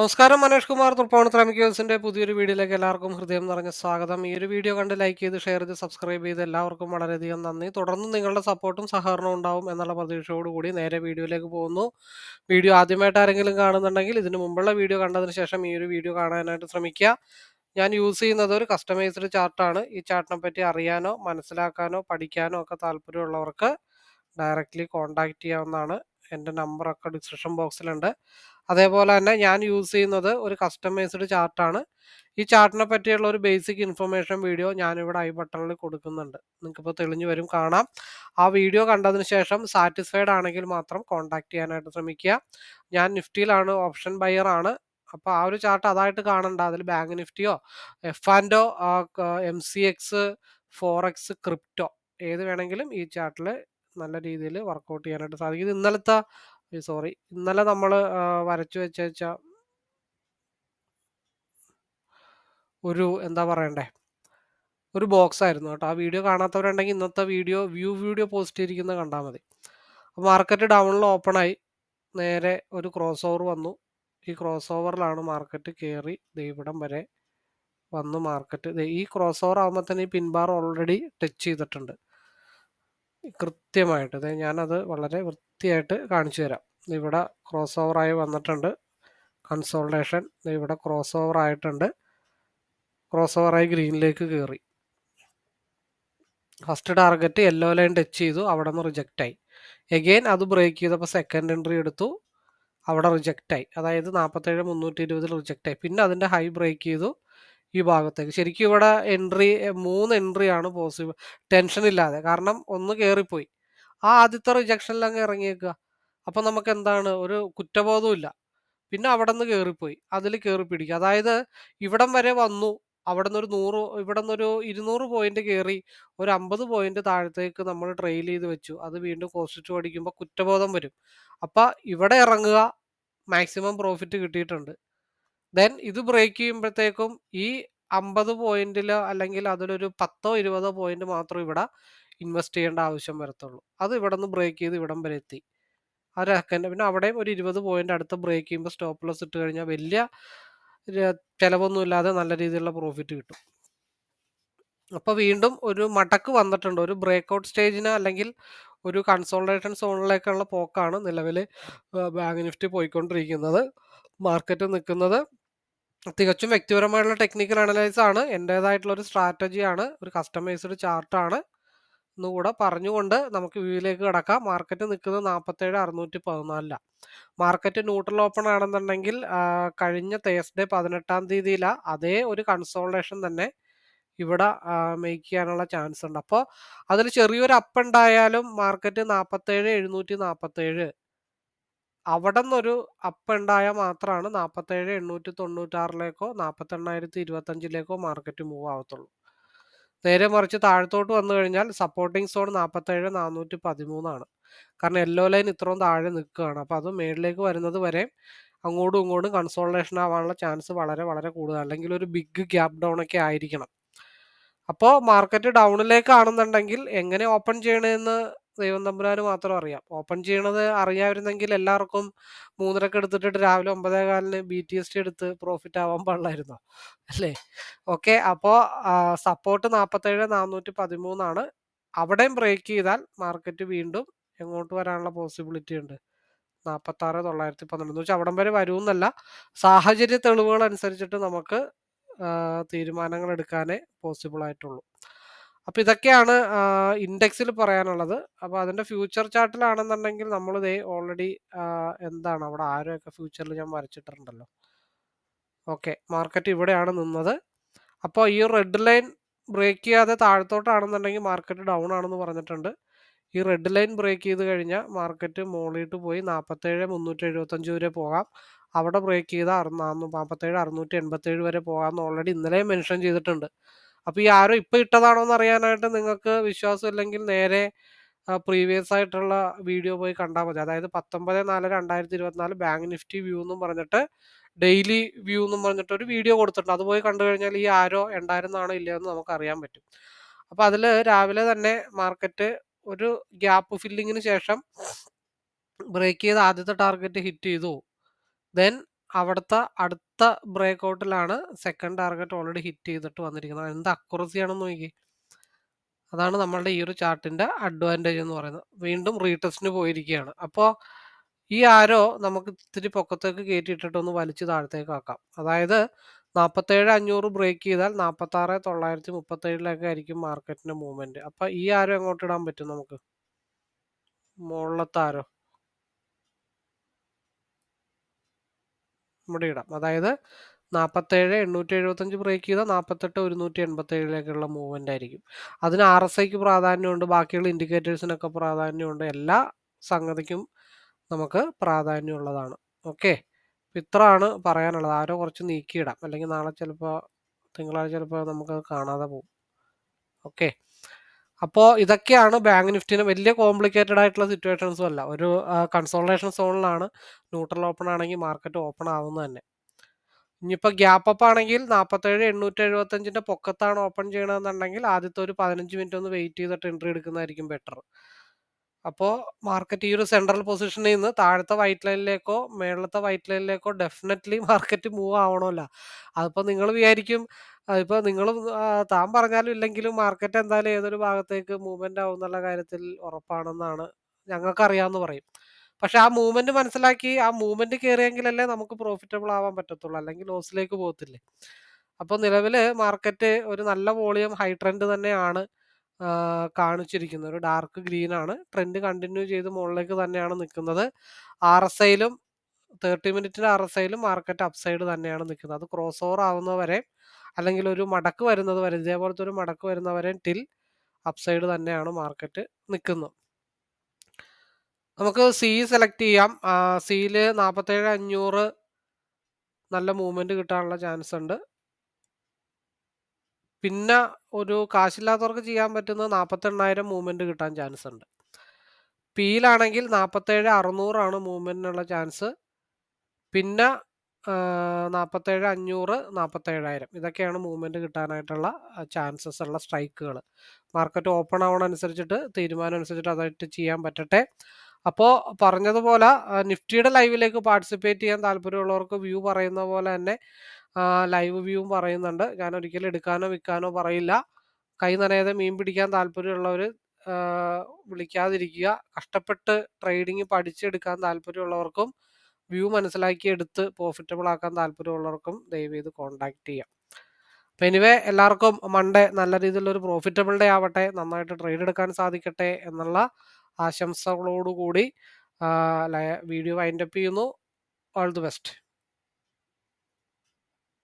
നമസ്കാരം മനേഷ് കുമാർ. തൃപ്പൂണിത്തുറ മിക്കേഴ്സിന്റെ പുതിയൊരു വീഡിയോയിലേക്ക് എല്ലാവർക്കും ഹൃദയം നിറഞ്ഞ സ്വാഗതം. ഈ ഒരു വീഡിയോ കണ്ട് ലൈക്ക് ചെയ്ത് ഷെയർ ചെയ്ത് സബ്സ്ക്രൈബ് ചെയ്ത് എല്ലാവർക്കും വളരെയധികം നന്ദി. തുടർന്ന് നിങ്ങളുടെ സപ്പോർട്ടും സഹകരണവും ഉണ്ടാവും എന്നുള്ള പ്രതീക്ഷയോടുകൂടി നേരെ വീഡിയോയിലേക്ക് പോകുന്നു. വീഡിയോ ആദ്യമായിട്ട് ആരെങ്കിലും കാണുന്നുണ്ടെങ്കിൽ ഇതിന് മുമ്പുള്ള വീഡിയോ കണ്ടതിന് ശേഷം ഈ ഒരു വീഡിയോ കാണാനായിട്ട് ശ്രമിക്കുക. ഞാൻ യൂസ് ചെയ്യുന്നത് ഒരു കസ്റ്റമൈസ്ഡ് ചാർട്ടാണ്. ഈ ചാർട്ടിനെ പറ്റി അറിയാനോ മനസ്സിലാക്കാനോ പഠിക്കാനോ ഒക്കെ താല്പര്യമുള്ളവർക്ക് ഡയറക്റ്റ്ലി കോൺടാക്ട് ചെയ്യാവുന്നതാണ്. എന്റെ നമ്പറൊക്കെ ഡിസ്ക്രിപ്ഷൻ ബോക്സിലുണ്ട്. അതേപോലെ തന്നെ ഞാൻ യൂസ് ചെയ്യുന്നത് ഒരു കസ്റ്റമൈസ്ഡ് ചാർട്ടാണ്. ഈ ചാർട്ടിനെ പറ്റിയുള്ള ഒരു ബേസിക് ഇൻഫർമേഷൻ വീഡിയോ ഞാനിവിടെ ഐ ബട്ടണിൽ കൊടുക്കുന്നുണ്ട്. നിങ്ങൾക്കിപ്പോൾ തെളിഞ്ഞു വരും കാണാം. ആ വീഡിയോ കണ്ടതിന് ശേഷം സാറ്റിസ്ഫൈഡ് ആണെങ്കിൽ മാത്രം കോൺടാക്ട് ചെയ്യാനായിട്ട് ശ്രമിക്കുക. ഞാൻ നിഫ്റ്റിയിലാണ് ഓപ്ഷൻ ബയർ ആണ്. അപ്പോൾ ആ ഒരു ചാർട്ട് അതായിട്ട് കാണണ്ട. അതിൽ ബാങ്ക് നിഫ്റ്റിയോ എഫ് ആൻഡോ M C X forex crypto ഏത് വേണമെങ്കിലും ഈ ചാർട്ടിൽ നല്ല രീതിയിൽ വർക്കൗട്ട് ചെയ്യാനായിട്ട് സാധിക്കും. ഇത് ഇന്നലത്തെ സോറി ഇന്നലെ നമ്മൾ വരച്ചു വെച്ച ഒരു എന്താ പറയണ്ടേ ഒരു ബോക്സ് ആയിരുന്നു കേട്ടോ. ആ വീഡിയോ കാണാത്തവരുണ്ടെങ്കിൽ ഇന്നത്തെ വീഡിയോ വ്യൂ വീഡിയോ പോസ്റ്റ് ചെയ്തിരിക്കുന്നത് കണ്ടാൽ മതി. മാർക്കറ്റ് ഡൗണിൽ ഓപ്പൺ ആയി. നേരെ ഒരു ക്രോസ് ഓവർ വന്നു. ഈ ക്രോസ് ഓവറിലാണ് മാർക്കറ്റ് കയറി ഇവിടം വരെ വന്നു മാർക്കറ്റ് ഈ ക്രോസ് ഓവർ ആകുമ്പോൾ തന്നെ ഈ പിൻബാർ ഓൾറെഡി ടച്ച് ചെയ്തിട്ടുണ്ട്. കൃത്യമായിട്ട്. ഞാനത് വളരെ വൃത്തിയായിട്ട് കാണിച്ചു തരാം. ഇവിടെ ക്രോസ് ഓവറായി വന്നിട്ടുണ്ട് കൺസോൾട്ടേഷൻ ഇവിടെ ക്രോസ് ഓവർ ആയിട്ടുണ്ട് ക്രോസ് ഓവറായി ഗ്രീനിലേക്ക് കയറി first target yellow line touch ചെയ്തു. അവിടെ നിന്ന് റിജക്റ്റ് ആയി. എഗെയിൻ അത് ബ്രേക്ക് ചെയ്തപ്പോൾ സെക്കൻഡ് എൻട്രി എടുത്തു. അവിടെ റിജക്റ്റ് ആയി. അതായത് നാൽപ്പത്തേഴ് മുന്നൂറ്റി ഇരുപതിൽ റിജക്റ്റ് ആയി. പിന്നെ അതിന്റെ ഹൈ ബ്രേക്ക് ചെയ്തു. ഈ ഭാഗത്തേക്ക്. ശരിക്കും ഇവിടെ എൻട്രി മൂന്ന് എൻട്രി ആണ് പോസിബിൾ. ടെൻഷൻ ഇല്ലാതെ. കാരണം ഒന്ന് കയറിപ്പോയി ആ ആദ്യത്തെ റിജക്ഷനിൽ അങ്ങ് ഇറങ്ങിയേക്കുക അപ്പം നമുക്ക് എന്താണ്? ഒരു കുറ്റബോധവും ഇല്ല. പിന്നെ അവിടെ നിന്ന് കയറിപ്പോയി അതിൽ കയറി പിടിക്കുക. അതായത് ഇവിടം വരെ വന്നു. അവിടെ നിന്നൊരു ഒരു നൂറ് ഇവിടെ നിന്നൊരു ഇരുന്നൂറ് പോയിന്റ് കയറി ഒരു അമ്പത് പോയിന്റ് താഴത്തേക്ക് നമ്മൾ ട്രെയിൽ ചെയ്ത് വെച്ചു. അത് വീണ്ടും കോസ്റ്റ് പഠിക്കുമ്പോൾ കുറ്റബോധം വരും. അപ്പം ഇവിടെ ഇറങ്ങുക മാക്സിമം പ്രോഫിറ്റ് കിട്ടിയിട്ടുണ്ട്. ദെൻ ഇത് ബ്രേക്ക് ചെയ്യുമ്പോഴത്തേക്കും ഈ അമ്പത് പോയിന്റിലോ അല്ലെങ്കിൽ അതിലൊരു പത്തോ ഇരുപതോ പോയിന്റ് മാത്രം ഇവിടെ ഇൻവെസ്റ്റ് ചെയ്യേണ്ട ആവശ്യം വരത്തുള്ളൂ. അത് ഇവിടെ നിന്ന് ബ്രേക്ക് ചെയ്ത് ഇവിടം വരെ എത്തി. ആ സെക്കൻഡ് പിന്നെ അവിടെയും ഒരു ഇരുപത് പോയിന്റ് അടുത്ത് ബ്രേക്ക് ചെയ്യുമ്പോൾ സ്റ്റോപ്പ് ലോസ് ഇട്ട് കഴിഞ്ഞാൽ വലിയ ചിലവൊന്നും ഇല്ലാതെ നല്ല രീതിയിലുള്ള പ്രോഫിറ്റ് കിട്ടും. അപ്പോൾ വീണ്ടും ഒരു മടക്ക് വന്നിട്ടുണ്ട്. ഒരു ബ്രേക്ക് ഔട്ട് സ്റ്റേജിന് അല്ലെങ്കിൽ ഒരു കൺസോൾട്ടേഷൻ സോണിലേക്കുള്ള പോക്കാണ് നിലവിൽ ബാങ്ക് നിഫ്റ്റി പോയിക്കൊണ്ടിരിക്കുന്നത്. മാർക്കറ്റ് നിൽക്കുന്നത് തികച്ചും വ്യക്തിപരമായിട്ടുള്ള ടെക്നിക്കൽ അനലൈസ് ആണ്. എന്റേതായിട്ടുള്ള ഒരു സ്ട്രാറ്റജിയാണ് ഒരു കസ്റ്റമൈസ്ഡ് ചാർട്ടാണ് എന്നുകൂടെ പറഞ്ഞുകൊണ്ട് നമുക്ക് വ്യൂവിലേക്ക് കിടക്കാം. മാർക്കറ്റ് നിൽക്കുന്നത് നാൽപ്പത്തേഴ് അറുന്നൂറ്റി പതിനാലിലാണ് മാർക്കറ്റ് ന്യൂട്രൽ ഓപ്പൺ ആണെന്നുണ്ടെങ്കിൽ കഴിഞ്ഞ തേഴ്സ്ഡേ പതിനെട്ടാം തീയതിയിലാണ് അതേ ഒരു കൺസോൾട്ടേഷൻ തന്നെ ഇവിടെ മേക്ക് ചെയ്യാനുള്ള ചാൻസ് ഉണ്ട്. അപ്പോൾ അതിൽ ചെറിയൊരു അപ്പ് ഉണ്ടായാലും മാർക്കറ്റ് നാൽപ്പത്തേഴ് എഴുന്നൂറ്റി നാൽപ്പത്തേഴ് അവിടെ നിന്നൊരു അപ്പ് ഉണ്ടായാൽ തൊണ്ണൂറ്റാറിലേക്കോ നാൽപ്പത്തെണ്ണായിരത്തി ഇരുപത്തഞ്ചിലേക്കോ മാർക്കറ്റ് മൂവ് ആവത്തുള്ളൂ. നേരെ മറിച്ച് താഴത്തോട്ട് വന്നു കഴിഞ്ഞാൽ സപ്പോർട്ടിംഗ് സോൺ നാൽപ്പത്തേഴ് നാനൂറ്റി പതിമൂന്നാണ് കാരണം യെല്ലോ ലൈൻ ഇത്രയും താഴെ നിൽക്കുകയാണ്. അപ്പോൾ അത് മേളിലേക്ക് വരുന്നത് വരെ അങ്ങോട്ടും ഇങ്ങോട്ടും കൺസോൾട്ടേഷൻ ആവാനുള്ള ചാൻസ് വളരെ വളരെ കൂടുതൽ അല്ലെങ്കിൽ ഒരു ബിഗ് ഗ്യാപ് ഡൗൺ ഒക്കെ ആയിരിക്കണം. അപ്പോൾ മാർക്കറ്റ് ഡൗണിലേക്കാണെന്നുണ്ടെങ്കിൽ എങ്ങനെ ഓപ്പൺ ചെയ്യണമെന്ന് ദൈവം തമ്പുരാന് മാത്രം അറിയാം. ഓപ്പൺ ചെയ്യണത് അറിയാമായിരുന്നെങ്കിൽ എല്ലാവർക്കും മൂന്നരക്ക് എടുത്തിട്ട് രാവിലെ ഒമ്പതേ കാലിന് ബി ടി എസ് ടി എടുത്ത് പ്രോഫിറ്റ് ആവാൻ പാടില്ലായിരുന്നു? അല്ലേ? ഓക്കെ അപ്പോൾ സപ്പോർട്ട് നാൽപ്പത്തേഴ് നാനൂറ്റി പതിമൂന്നാണ്. അവിടെയും ബ്രേക്ക് ചെയ്താൽ മാർക്കറ്റ് വീണ്ടും എങ്ങോട്ട് വരാനുള്ള പോസിബിലിറ്റി ഉണ്ട്? നാൽപ്പത്തി ആറ് തൊള്ളായിരത്തി പന്ത്രണ്ട്. എന്ന് വെച്ചാൽ അവിടം വരെ വരുമെന്നല്ല. സാഹചര്യ തെളിവുകൾ അനുസരിച്ചിട്ട് നമുക്ക് തീരുമാനങ്ങൾ എടുക്കാനേ പോസിബിൾ ആയിട്ടുള്ളൂ. അപ്പോൾ ഇതൊക്കെയാണ് ഇൻഡെക്സിൽ പറയാനുള്ളത്. അപ്പോൾ അതിന്റെ ഫ്യൂച്ചർ ചാർട്ടിലാണെന്നുണ്ടെങ്കിൽ നമ്മൾ ഇതേ ഓൾറെഡി എന്താണ് അവിടെ ആരൊക്കെ ഫ്യൂച്ചറിൽ ഞാൻ വരച്ചിട്ടുണ്ടല്ലോ ഓക്കെ മാർക്കറ്റ് ഇവിടെയാണ് നിന്നത്. അപ്പോൾ ഈ റെഡ് ലൈൻ ബ്രേക്ക് ചെയ്യാതെ താഴത്തോട്ടാണെന്നുണ്ടെങ്കിൽ മാർക്കറ്റ് ഡൗൺ ആണെന്ന് പറഞ്ഞിട്ടുണ്ട്. ഈ റെഡ് ലൈൻ ബ്രേക്ക് ചെയ്ത് കഴിഞ്ഞാൽ മാർക്കറ്റ് മുകളിലോട്ട് പോയി നാൽപ്പത്തേഴ് മുന്നൂറ്റി എഴുപത്തഞ്ച് വരെ പോകാം. അവിടെ ബ്രേക്ക് ചെയ്താൽ നാനൂ നാൽപ്പത്തേഴ് അറുന്നൂറ്റി എൺപത്തേഴ് വരെ പോകാമെന്ന് ഓൾറെഡി ഇന്നലെ മെൻഷൻ ചെയ്തിട്ടുണ്ട്. അപ്പോൾ ഈ ആരോ ഇപ്പോൾ ഇട്ടതാണോ എന്ന് അറിയാനായിട്ട് നിങ്ങൾക്ക് വിശ്വാസം ഇല്ലെങ്കിൽ നേരെ പ്രീവിയസ് ആയിട്ടുള്ള വീഡിയോ പോയി കണ്ടാൽ മതി. അതായത് പത്തൊമ്പത് നാല് രണ്ടായിരത്തി ഇരുപത്തിനാല് ബാങ്ക് നിഫ്റ്റി വ്യൂ എന്നും പറഞ്ഞിട്ട് ഡെയിലി വ്യൂ എന്നും പറഞ്ഞിട്ട് ഒരു വീഡിയോ കൊടുത്തിട്ടുണ്ട്. അത് പോയി കണ്ടു കഴിഞ്ഞാൽ ഈ ആരോ ഉണ്ടായിരുന്നാണോ ഇല്ലയെന്ന് നമുക്ക് അറിയാൻ പറ്റും. അപ്പോൾ അതിൽ രാവിലെ തന്നെ മാർക്കറ്റ് ഒരു ഗ്യാപ്പ് ഫില്ലിങ്ങിന് ശേഷം ബ്രേക്ക് ചെയ്ത് ആദ്യത്തെ ടാർഗറ്റ് ഹിറ്റ് ചെയ്തു. ദെൻ അവിടുത്തെ അടുത്ത ബ്രേക്ക് ഔട്ടിലാണ് സെക്കൻഡ് ടാർഗറ്റ് ഓൾറെഡി ഹിറ്റ് ചെയ്തിട്ട് വന്നിരിക്കുന്നത്. എന്ത് അക്യുറസി ആണെന്ന് നോക്കി അതാണ് നമ്മളുടെ ഈ ഒരു ചാർട്ടിന്റെ അഡ്വാന്റേജ് എന്ന് പറയുന്നത്. വീണ്ടും റീടെസ്റ്റിന് പോയിരിക്കുകയാണ്. അപ്പോൾ ഈ ആരോ നമുക്ക് ഇത്തിരി പൊക്കത്തേക്ക് കയറ്റിയിട്ടിട്ട് ഒന്ന് വലിച്ചു താഴത്തേക്ക് ആക്കാം. അതായത് നാൽപ്പത്തേഴ് അഞ്ഞൂറ് ബ്രേക്ക് ചെയ്താൽ നാൽപ്പത്താറ് തൊള്ളായിരത്തി മുപ്പത്തേഴിലൊക്കെ ആയിരിക്കും മാർക്കറ്റിന്റെ മൂവ്മെന്റ് അപ്പോൾ ഈ ആരോ എങ്ങോട്ട് ഇടാൻ പറ്റും നമുക്ക്? മുകളിലത്തെ ആരോ ഇവിടെ ഇടാം അതായത് നാൽപ്പത്തേഴ് എണ്ണൂറ്റി എഴുപത്തഞ്ച് ബ്രേക്ക് ചെയ്താൽ നാൽപ്പത്തെട്ട് ഒരുന്നൂറ്റി എൺപത്തി ഏഴിലേക്കുള്ള മൂവ്മെന്റ് ആയിരിക്കും. അതിന് ആർ എസ് ഐക്ക് പ്രാധാന്യമുണ്ട് ബാക്കിയുള്ള ഇൻഡിക്കേറ്റേഴ്സിനൊക്കെ പ്രാധാന്യമുണ്ട്. എല്ലാ സംഗതിക്കും നമുക്ക് പ്രാധാന്യമുള്ളതാണ്. ഓക്കെ ഇത്രയാണ് പറയാനുള്ളത്. ആരോ കുറച്ച് നീക്കിയിടാം. അല്ലെങ്കിൽ നാളെ ചിലപ്പോൾ തിങ്കളാഴ്ച ചിലപ്പോൾ നമുക്ക് കാണാതെ പോകും ഓക്കെ അപ്പോൾ ഇതൊക്കെയാണ് ബാങ്ക് നിഫ്റ്റിന് വലിയ കോംപ്ലിക്കേറ്റഡ് ആയിട്ടുള്ള സിറ്റുവേഷൻസും അല്ല. ഒരു കൺസോൾട്ടേഷൻ സോണിലാണ് ന്യൂട്രൽ ഓപ്പൺ ആണെങ്കിൽ മാർക്കറ്റ് ഓപ്പൺ ആവുന്നത് തന്നെ. ഇനിയിപ്പോൾ ഗ്യാപ്പ് അപ്പ് ആണെങ്കിൽ നാൽപ്പത്തേഴ് എണ്ണൂറ്റി എഴുപത്തഞ്ചിന്റെ പൊക്കത്താണ് ഓപ്പൺ ചെയ്യണമെന്നുണ്ടെങ്കിൽ ആദ്യത്തെ ഒരു പതിനഞ്ച് മിനിറ്റ് ഒന്ന് വെയിറ്റ് ചെയ്തിട്ട് എൻട്രി എടുക്കുന്നതായിരിക്കും ബെറ്റർ അപ്പോൾ മാർക്കറ്റ് ഈ ഒരു സെൻട്രൽ പൊസിഷനിൽ നിന്ന് താഴത്തെ വൈറ്റ് ലൈനിലേക്കോ മേളത്തെ വൈറ്റ് ലൈനിലേക്കോ ഡെഫിനറ്റ്ലി മാർക്കറ്റ് മൂവ് ആവണമല്ല. അതിപ്പോൾ നിങ്ങൾ വിചാരിക്കും അതിപ്പോൾ നിങ്ങൾ താൻ പറഞ്ഞാലും ഇല്ലെങ്കിലും മാർക്കറ്റ് എന്തായാലും ഏതൊരു ഭാഗത്തേക്ക് മൂവ്മെന്റ് ആവും എന്നുള്ള കാര്യത്തിൽ ഉറപ്പാണെന്നാണ് ഞങ്ങൾക്ക് അറിയാമെന്ന് പറയും. പക്ഷെ ആ മൂവ്മെന്റ് മനസ്സിലാക്കി ആ മൂവ്മെന്റ് കയറിയെങ്കിലല്ലേ നമുക്ക് പ്രോഫിറ്റബിൾ ആവാൻ പറ്റത്തുള്ളൂ. അല്ലെങ്കിൽ ലോസിലേക്ക് പോകത്തില്ലേ. അപ്പോൾ നിലവിൽ മാർക്കറ്റ് ഒരു നല്ല വോളിയം ഹൈ ട്രെൻഡ് തന്നെയാണ് കാണിച്ചിരിക്കുന്നത്. ഒരു ഡാർക്ക് ഗ്രീൻ ആണ്. ട്രെൻഡ് കണ്ടിന്യൂ ചെയ്ത് മുകളിലേക്ക് തന്നെയാണ് നിൽക്കുന്നത്. ആർ എസ് ഐയിലും തേർട്ടി മിനിറ്റിൽ ആർ എസ് ഐയിലും മാർക്കറ്റ് അപ്സൈഡ് തന്നെയാണ് നിൽക്കുന്നത് അത് ക്രോസ് ഓവർ ആവുന്നവരെ അല്ലെങ്കിൽ ഒരു മടക്ക് വരുന്നത് വരെ ഇതേപോലത്തെ ഒരു മടക്ക് വരുന്നവരെ ടിൽ അപ്സൈഡ് തന്നെയാണ് മാർക്കറ്റ് നിൽക്കുന്നത് നമുക്ക് സി സെലക്ട് ചെയ്യാം. സിയിൽ നാൽപ്പത്തേഴ് അഞ്ഞൂറ് നല്ല മൂവ്മെന്റ് കിട്ടാനുള്ള ചാൻസ് ഉണ്ട്. പിന്നെ ഒരു കാശില്ലാത്തവർക്ക് ചെയ്യാൻ പറ്റുന്നത് നാൽപ്പത്തെണ്ണായിരം മൂവ്മെന്റ് കിട്ടാൻ ചാൻസ് ഉണ്ട്. പിയിലാണെങ്കിൽ നാൽപ്പത്തേഴ് അറുന്നൂറാണ് മൂവ്മെന്റിനുള്ള ചാൻസ് പിന്നെ നാൽപ്പത്തേഴ് അഞ്ഞൂറ് നാൽപ്പത്തേഴായിരം ഇതൊക്കെയാണ് മൂവ്മെന്റ് കിട്ടാനായിട്ടുള്ള ചാൻസസ് ഉള്ള സ്ട്രൈക്കുകൾ മാർക്കറ്റ് ഓപ്പൺ ആവണനുസരിച്ചിട്ട് തീരുമാനം അനുസരിച്ചിട്ട് അതായിട്ട് ചെയ്യാൻ പറ്റട്ടെ. അപ്പോൾ പറഞ്ഞതുപോലെ നിഫ്റ്റിയുടെ ലൈവിലേക്ക് പാർട്ടിസിപ്പേറ്റ് ചെയ്യാൻ താല്പര്യമുള്ളവർക്ക് വ്യൂ പറയുന്ന പോലെ തന്നെ ലൈവ് വ്യൂവും പറയുന്നുണ്ട്. ഞാൻ ഒരിക്കലും എടുക്കാനോ വിൽക്കാനോ പറയില്ല. കൈ നനയാതെ മീൻ പിടിക്കാൻ താല്പര്യമുള്ളവർ വിളിക്കാതിരിക്കുക. കഷ്ടപ്പെട്ട് ട്രേഡിങ് പഠിച്ചെടുക്കാൻ താല്പര്യമുള്ളവർക്കും വ്യൂ മനസ്സിലാക്കി എടുത്ത് പ്രോഫിറ്റബിൾ ആക്കാൻ താല്പര്യമുള്ളവർക്കും ദയവ് ചെയ്ത് കോൺടാക്ട് ചെയ്യാം. അപ്പം എനിവേ എല്ലാവർക്കും മൺഡേ നല്ല രീതിയിലൊരു പ്രോഫിറ്റബിൾ ഡേ ആവട്ടെ നന്നായിട്ട് ട്രേഡ് എടുക്കാൻ സാധിക്കട്ടെ എന്നുള്ള ആശംസകളോടുകൂടി വീഡിയോ വൈൻഡപ്പ് ചെയ്യുന്നു. All the best